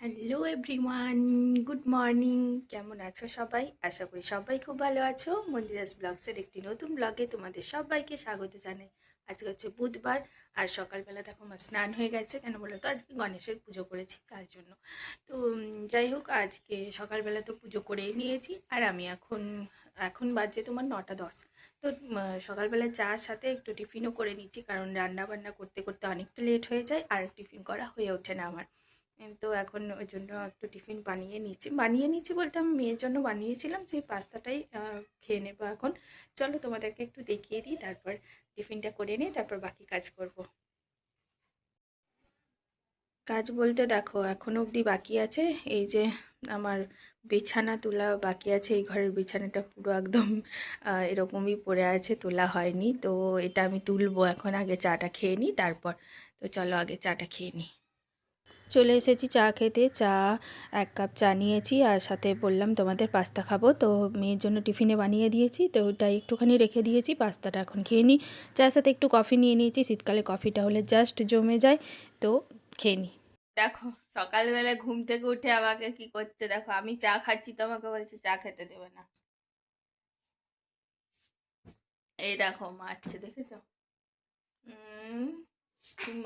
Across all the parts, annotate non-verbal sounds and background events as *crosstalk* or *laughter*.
Hello everyone good morning কেমন আছো সবাই? আশা করি সবাই খুব ভালো আছো। মন্দিরাস ব্লগসের একটি নতুন ব্লগে তোমাদের সবাইকে স্বাগত জানাই। আজকে হচ্ছে বুধবার, আর সকালবেলা দেখো আমার স্নান হয়ে গেছে। কেন বলো তো? আজকে গণেশের পুজো করেছি, তার জন্য। তো যাই হোক, আজকে সকালবেলা তো পুজো করেই নিয়েছি। আর আমি এখন এখন বাজে তোমার নটা দশ। তো সকালবেলা চার সাথে একটু টিফিনও করে নিচ্ছি। কারণ রান্না বান্না করতে করতে অনেকটা লেট হয়ে যায় আর টিফিন করা হয়ে ওঠে না আমার। তো এখন ওই জন্য একটু টিফিন বানিয়ে নিচ্ছি। বানিয়ে নিচ্ছি বলতে আমি মেয়ের জন্য বানিয়েছিলাম সেই পাস্তাটাই খেয়ে নেব এখন। চলো তোমাদেরকে একটু দেখিয়ে দিই, তারপর টিফিনটা করে নিই তারপর বাকি কাজ করব। কাজ বলতে দেখো, এখনও অবধি বাকি আছে। এই যে আমার বিছানা তোলা বাকি আছে, এই ঘরের বিছানাটা পুরো একদম এরকমই পড়ে আছে, তোলা হয়নি। তো এটা আমি তুলবো এখন, আগে চাটা খেয়ে নিই, তারপর তো চলো আগে চাটা খেয়ে নিই। চলে এসেছি চা খেতে, চা এক কাপ চা নিয়েছি আর সাথে বললাম তোমাদের পাস্তা খাব, তো মেয়ের জন্য টিফিনে বানিয়ে দিয়েছি, তো ওটা একটুখানি রেখে দিয়েছি, পাস্তাটা এখন খেয়ে নিই। চার সাথে একটু কফি নিয়ে নিয়েছি, শীতকালে কফিটা হলে জাস্ট জমে যায়, তো খেয়ে নিই। দেখো সকালবেলা ঘুম থেকে উঠে আমাকে কি করছে দেখো, আমি চা খাচ্ছি তো আমাকে বলছে চা খেতে দেবে না। এই দেখো, মারছে, দেখেছ?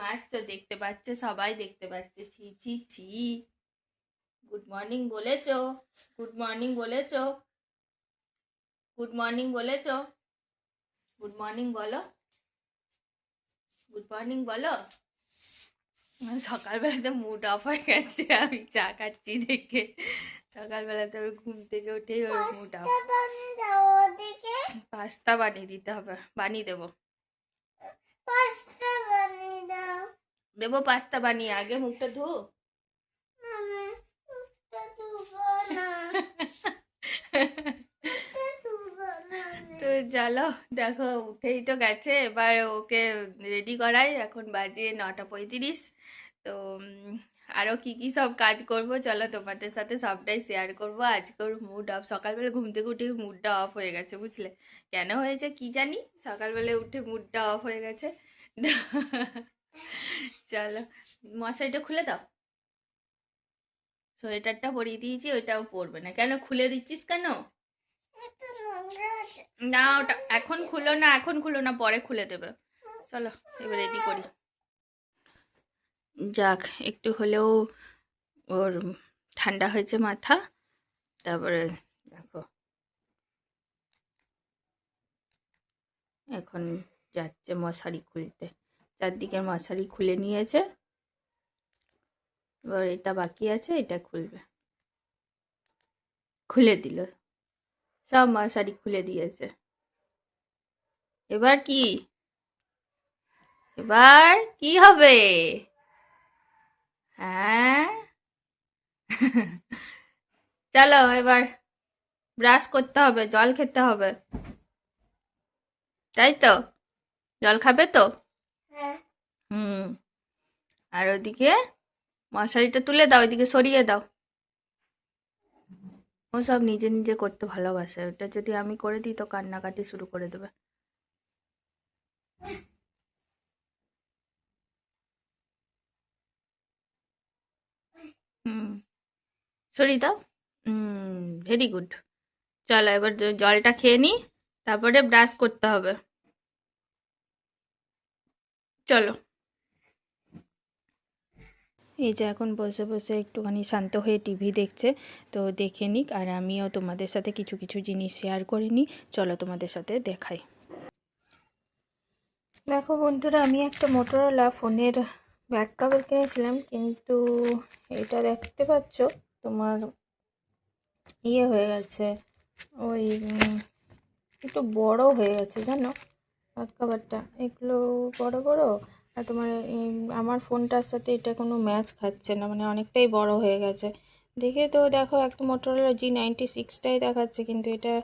মারছো, দেখতে পাচ্ছে, সবাই দেখতে পাচ্ছে, ছি ছি ছি। গুড মর্নিং বলেছ গুড মর্নিং বলেছ গুড মর্নিং বলেছ গুড মর্নিং বলো গুড মর্নিং বলো। সকালবেলাতে মুড অফ হয়ে গেছে আমি চা খাচ্ছি দেখে। সকালবেলাতে ওর ঘুম থেকে উঠেই ওর মুড অফ পাস্তা বানিয়ে দিতে হবে বানিয়ে দেবো। দেবো পাস্তা বানিয়ে আগে মুখটা ধু। তো *laughs* চলো, দেখো, উঠেই তো গেছে, এবার ওকে রেডি করাই, এখন বাজে নটা পঁয়ত্রিশ। তো আরও আরও কি কি সব কাজ করব, চলো তোমাদের সাথে সবটাই শেয়ার করব। আজকে ওর মুড অফ সকালবেলা ঘুম থেকে উঠে মুডটা অফ হয়ে গেছে, বুঝলে? কেন হয়েছে কি জানি? সকালবেলা উঠে মুডটা অফ হয়ে গেছে। *laughs* চলো, মশারিটা খুলে দাও। সোয়েটারটা পরিয়ে দিয়েছি, ওইটাও পরবে না। কেন খুলে দিচ্ছিস কেন? না, ওটা এখন খুলো না, এখন খুলো না, পরে খুলে দেবে। চলো, এবার রেডি করি। যাক, একটু হলেও ওর ঠান্ডা হয়েছে মাথা, তারপরে দেখো। এখন যাচ্ছে মশারি খুলতে। চারদিকে মশারি খুলে নিয়েছে। এবার এটা বাকি আছে, এটা খুলবে। খুলে দিল। সব মশারি খুলে দিয়েছে। এবার কি? এবার কি হবে? হ্যাঁ? *laughs* চলো এবার ব্রাশ করতে হবে জল খেতে হবে। তাই তো? জল খাবে তো? হুম। আর ওদিকে মশারিটা তুলে দাও ওইদিকে সরিয়ে দাও। ও সব নিজে নিজে করতে ভালোবাসে। ওটা যদি আমি করে দিই তো কান্নাকাটি শুরু করে দেবে। হুম। সরিয়ে হুম ভেরি গুড চলো, এবার জলটা খেয়ে নিই তারপরে ব্রাশ করতে হবে। চলো। এই যে এখন বসে বসে একটুখানি শান্ত হয়ে টিভি দেখছে, তো দেখে নিক আর আমিও তোমাদের সাথে কিছু কিছু জিনিস শেয়ার করে নিই। চলো তোমাদের সাথে দেখাই। দেখো বন্ধুরা, আমি একটা মোটরোলা ফোনের ব্যাক কভার কিনেছিলাম, কিন্তু এটা দেখতে পাচ্ছ, তোমার ইয়ে হয়ে গেছে, ওই একটু বড় হয়ে গেছে, জানো? ব্যাক কভারটা এগুলো বড় বড়? আর তোমার আমার ফোনটার সাথে এটা কোনো ম্যাচ খাচ্ছে না মানে অনেকটাই বড় হয়ে গেছে। দেখে তো দেখো, একটা মোটরোলা জি নাইনটি সিক্সটাই দেখাচ্ছে, কিন্তু এটা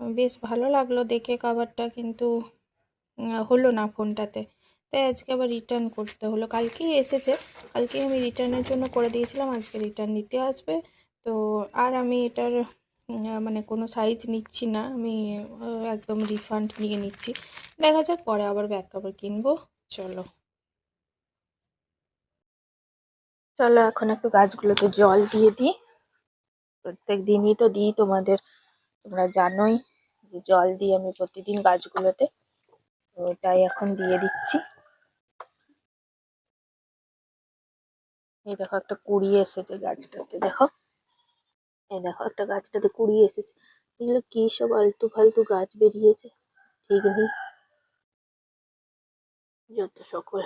বেশ ভালো লাগল দেখে কভারটা কিন্তু হলো না ফোনটাতে। তাই আজকে আবার রিটার্ন করতে হলো। কালকেই এসেছে কালকে আমি রিটার্নের জন্য করে দিয়েছিলাম, আজকে রিটার্ন নিতে আসবে। তো আর আমি এটার মানে কোনো সাইজ নিচ্ছি না, আমি একদম রিফান্ড নিয়ে নিচ্ছি। দেখা যাক পরে আবার ব্যাক কভার কিনবো, চলো। চলো এখন একটু গাছগুলোকে জল দিয়ে দিই। প্রত্যেক দিনই তো দিই তোমাদের। তোমরা জানোই যে জল দিই আমি প্রতিদিন গাছগুলোতে। তাই এখন দিয়ে দিচ্ছি। এই দেখো একটা কুড়ি এসেছে গাছটাতে, দেখো। এই দেখো একটা গাছটাতে কুড়ি এসেছে। এগুলো কি সব আলতু ফালতু গাছ বেরিয়েছে? ঠিক নেই। যত সকল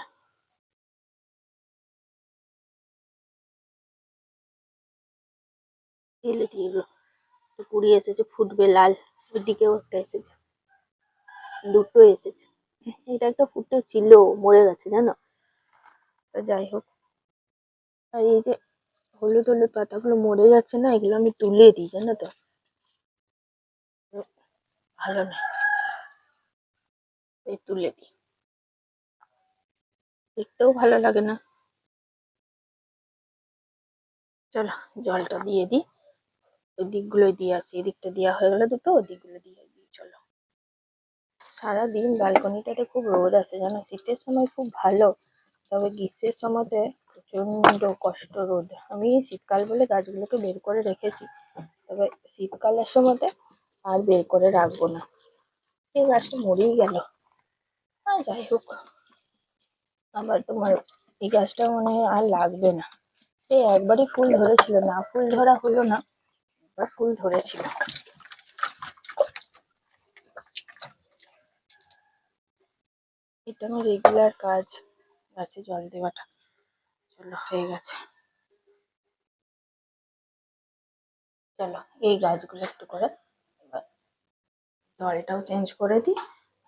এলে দিয়ে এগুলো কুড়ি এসেছে, ফুটবে লাল। ওইদিকেও একটা এসেছে। দুটো এসেছে। এটা একটা ফুটে ছিল, মরে গেছে, জানো? তো যাই হোক। আর এই যে হলুদ হলুদ পাতাগুলো মরে যাচ্ছে না, এগুলো আমি তুলে দিই, জানো তো? ভালো না এই তুলে দিই। দেখতেও ভালো লাগে না। চলো জলটা দিয়ে দিই। ওই দিকগুলোই দিয়ে আসি, এদিকটা দেওয়া হয়ে গেলো দুটো ওই দিকগুলো দিয়ে দিই চলো। সারাদিন ব্যালকনিটাতে খুব রোদ আছে জানো, শীতের সময় খুব ভালো, তবে গ্রীষ্মের সময়তে প্রচণ্ড কষ্ট রোদ। আমি শীতকাল বলে গাছগুলোকে বের করে রেখেছি, তবে শীতকালের সময়তে আর বের করে রাখব না। এই গাছটা মরেই গেল। হ্যাঁ যাই হোক, আবার তোমার এই গাছটা মনে হয় আর লাগবে না। এই একবারই ফুল ধরেছিল না, ফুল ধরা হলো না। এবার ফুল ধরেছিল। এটা আমার রেগুলার কাজ। গাছে জল দেওয়াটা। চলো, হয়ে গেছে। চলো, এই গাছগুলো একটু করে জলটাও চেঞ্জ করে দিই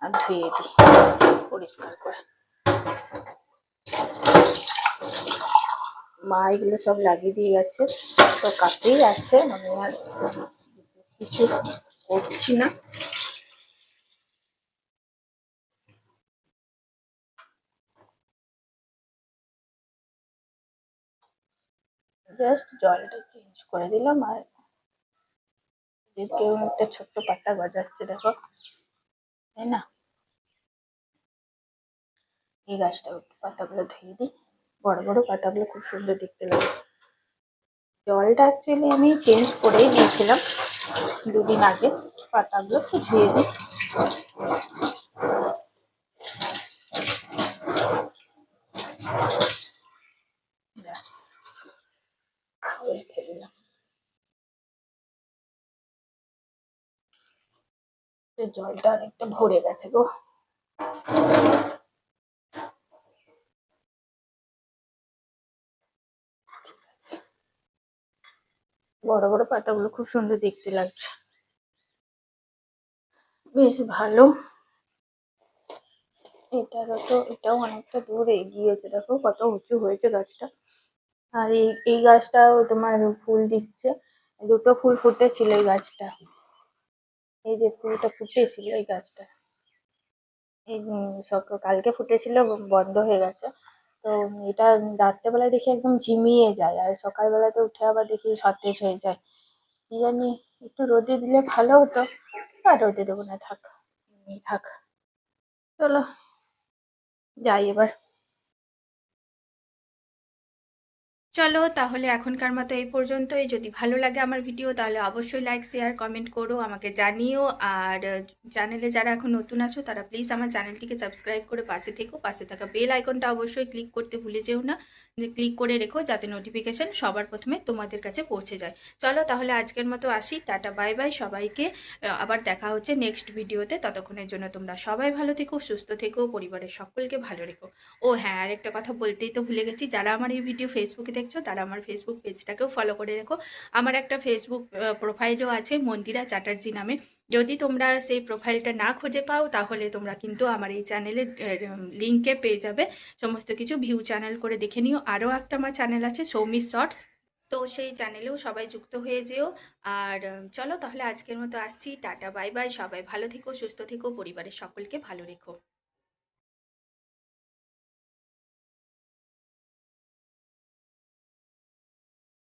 আর ধুয়ে দিই পরিষ্কার করে। মা এগুলো সব লাগিয়ে দিয়ে গেছে। তো কাছেই আছে আমি আর কিছু করছি না। জাস্ট জলটা চেঞ্জ করে দিলাম আর কেউ একটা ছোট্ট পাতা গজাচ্ছে, দেখো। তাই না? এই গাছটা পাতাগুলো ধুয়ে দিই। বড় বড় পাতাগুলো খুব সুন্দর দেখতে লাগে। জলটা অ্যাকচুয়ালি আমি চেঞ্জ করেই দিয়েছিলাম দুদিন আগে। পাতাগুলো একটু ধুয়ে দিই জলটা অনেকটা ভরে গেছে গো। বড় বড় পাতাগুলো খুব সুন্দর দেখতে লাগছে। বেশ ভালো। এটারও তো, এটাও অনেকটা দূর এগিয়েছে। দেখো কত উঁচু হয়েছে গাছটা। আর এই এই গাছটাও তোমার ফুল দিচ্ছে। দুটো ফুল ফুটেছিল এই গাছটা। এই যে ফুলটা ফুটেছিল এই গাছটা। এই সক- কালকে ফুটেছিল, বন্ধ হয়ে গেছে। তো এটা রাত্রেবেলায় দেখি একদম ঝিমিয়ে যায় আর সকালবেলাতে উঠে আবার দেখি সতেজ হয়ে যায়। কি জানি, একটু রোদে দিলে ভালো হতো, আর রোদে দেবো না, থাক থাক। চলো, যাই এবার। চলো তাহলে এখনকার মতো এই পর্যন্তই। যদি ভালো লাগে আমার ভিডিও, তাহলে অবশ্যই লাইক শেয়ার কমেন্ট করো, আমাকে জানিও। আর চ্যানেলে যারা এখন নতুন আছো, তারা প্লিজ আমার চ্যানেলটিকে সাবস্ক্রাইব করে পাশে থেকো। পাশে থাকা বেল আইকনটা অবশ্যই ক্লিক করতে ভুলে যেও না। যে ক্লিক করে রেখো, যাতে নোটিফিকেশন সবার প্রথমে তোমাদের কাছে পৌঁছে যায়। চলো তাহলে আজকের মতো আসি। টাটা বাই বাই সবাইকে। আবার দেখা হচ্ছে নেক্সট ভিডিওতে। ততক্ষণের জন্য তোমরা সবাই ভালো থেকো, সুস্থ থেকো, পরিবারের সকলকে ভালো রেখো। ও হ্যাঁ আরেকটা কথা বলতেই তো ভুলে গেছি। যারা আমার এই ভিডিও ফেসবুকে দেখছ, তারা আমার ফেসবুক পেজটাকেও ফলো করে রেখো। আমার একটা ফেসবুক প্রোফাইলও আছে মন্দিরা চ্যাটার্জি নামে। যদি তোমরা সেই প্রোফাইলটা না খুঁজে পাও, তাহলে তোমরা কিন্তু আমার এই চ্যানেলের লিঙ্কে পেয়ে যাবে। সমস্ত কিছু ভিউ চ্যানেল করে দেখে নিও। আরও একটা আমার চ্যানেল আছে সৌমি শর্টস তো সেই চ্যানেলেও সবাই যুক্ত হয়ে যেও। আর চলো তাহলে আজকের মতো আসছি। Tata, bye bye. সবাই ভালো থেকো, সুস্থ থেকো, পরিবারের সকলকে ভালো রেখো।